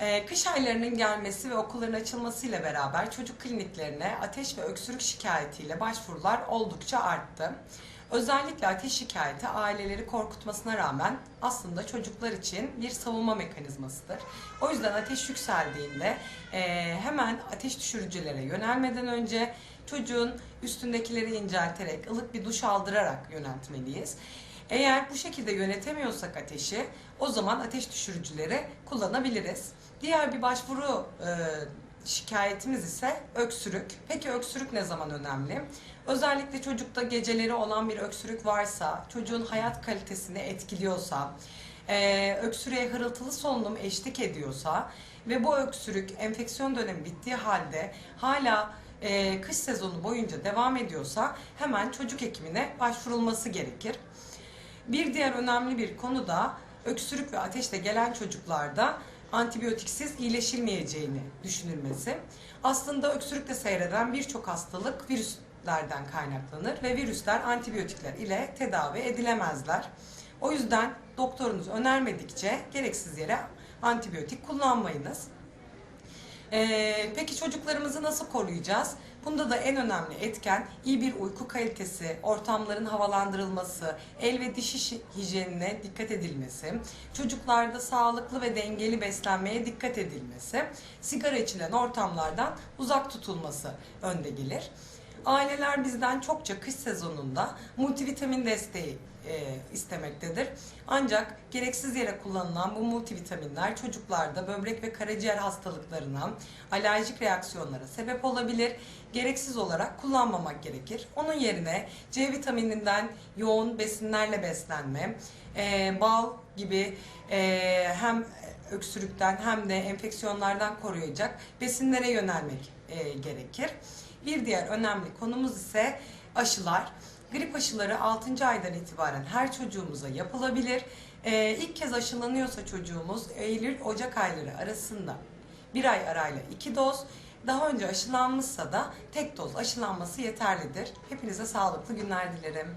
Ee, kış aylarının gelmesi ve okulların açılmasıyla beraber çocuk kliniklerine ateş ve öksürük şikayetiyle başvurular oldukça arttı. Özellikle ateş şikayeti aileleri korkutmasına rağmen aslında çocuklar için bir savunma mekanizmasıdır. O yüzden ateş yükseldiğinde e, hemen ateş düşürücülere yönelmeden önce çocuğun üstündekileri incelterek, ılık bir duş aldırarak yöneltmeliyiz. Eğer bu şekilde yönetemiyorsak ateşi, o zaman ateş düşürücüleri kullanabiliriz. Diğer bir başvuru e, şikayetimiz ise öksürük. Peki öksürük ne zaman önemli? Özellikle çocukta geceleri olan bir öksürük varsa, çocuğun hayat kalitesini etkiliyorsa, e, öksürüğe hırıltılı solunum eşlik ediyorsa ve bu öksürük enfeksiyon dönemi bittiği halde hala e, kış sezonu boyunca devam ediyorsa hemen çocuk hekimine başvurulması gerekir. Bir diğer önemli bir konu da öksürük ve ateşle gelen çocuklarda antibiyotiksiz iyileşilmeyeceğini düşünülmesi. Aslında öksürükle seyreden birçok hastalık virüslerden kaynaklanır ve virüsler antibiyotikler ile tedavi edilemezler. O yüzden doktorunuz önermedikçe gereksiz yere antibiyotik kullanmayınız. Ee, peki çocuklarımızı nasıl koruyacağız? Bunda da en önemli etken iyi bir uyku kalitesi, ortamların havalandırılması, el ve diş hijyenine dikkat edilmesi, çocuklarda sağlıklı ve dengeli beslenmeye dikkat edilmesi, sigara içilen ortamlardan uzak tutulması önde gelir. Aileler bizden çokça kış sezonunda multivitamin desteği e, istemektedir. Ancak gereksiz yere kullanılan bu multivitaminler çocuklarda böbrek ve karaciğer hastalıklarına, alerjik reaksiyonlara sebep olabilir. Gereksiz olarak kullanmamak gerekir. Onun yerine C vitamininden yoğun besinlerle beslenme, e, bal gibi e, hem öksürükten hem de enfeksiyonlardan koruyacak besinlere yönelmek e, gerekir. Bir diğer önemli konumuz ise aşılar. Grip aşıları 6. aydan itibaren her çocuğumuza yapılabilir. Ee, ilk kez aşılanıyorsa çocuğumuz Eylül-Ocak ayları arasında bir ay arayla iki doz, daha önce aşılanmışsa da tek doz aşılanması yeterlidir. Hepinize sağlıklı günler dilerim.